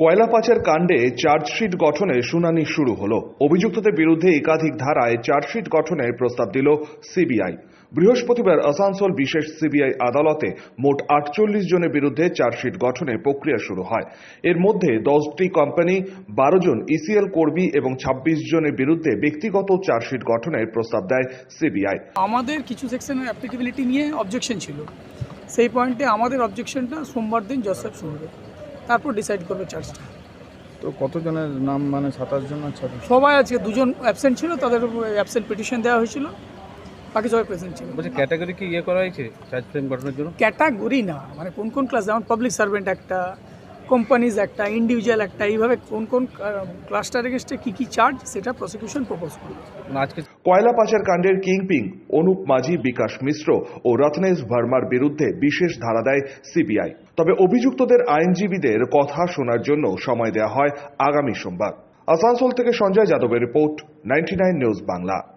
কয়লা পাচার কাণ্ডে চার্জশিট গঠনের শুনানি শুরু হল। অভিযুক্তদের বিরুদ্ধে একাধিক ধারায় চার্জশিট গঠনের প্রস্তাব দিল সিবিআই। বৃহস্পতিবার আসানসোল বিশেষ সিবিআই আদালতে মোট আটচল্লিশ জনের বিরুদ্ধে চার্জশিট গঠনের প্রক্রিয়া শুরু হয়। এর মধ্যে দশটি কোম্পানি, বারো জন ইসিএল কর্মী এবং ছাব্বিশ জনের বিরুদ্ধে ব্যক্তিগত চার্জশিট গঠনের প্রস্তাব দেয় সিবিআই। আমাদের কিছু সেকশনের অ্যাপ্লিকেবিলিটি নিয়ে অবজেকশন ছিল। সেই পয়েন্টে আমাদের অবজেকশনটা সোমবার দিন জসেফ শুনবে তারপর ডিসাইড করবে চার্জটা তো কতজনের নাম মানে সাতাশ জন সবাই আজকে দুজন অ্যাবসেন্ট ছিল তাদের অ্যাবসেন্ট পিটিশন দেওয়া হয়েছিল। বাকি সবাই প্রেজেন্ট ছিল। বলছে ক্যাটাগরি কি ইয়ে করা হয়েছে? চার্জ ফ্রেম গঠনের জন্য? ক্যাটাগরি না মানে কোন কোন ক্লাস যেমন পাবলিক সার্ভেন্ট একটা কোম্পানিজ একটা ইন্ডিভিজুয়াল একটা এইভাবে কোন কোন ক্লাসটার এগেস্টে কী কী চার্জ সেটা প্রসিকিউশন প্রপোজ করবে। মানে আজকে কয়লা পাচার কাণ্ডের কিংপিং অনুপ মাঝি বিকাশ মিশ্র ও রত্নেশ ভার্মার বিরুদ্ধে বিশেষ ধারা দেয় সিবিআই। তবে অভিযুক্তদের আইনজীবীদের কথা শোনার জন্য সময় দেওয়া হয় আগামী সোমবার। আসানসোল থেকে সঞ্জয় যাদবের রিপোর্ট নাইনটি নিউজ বাংলা।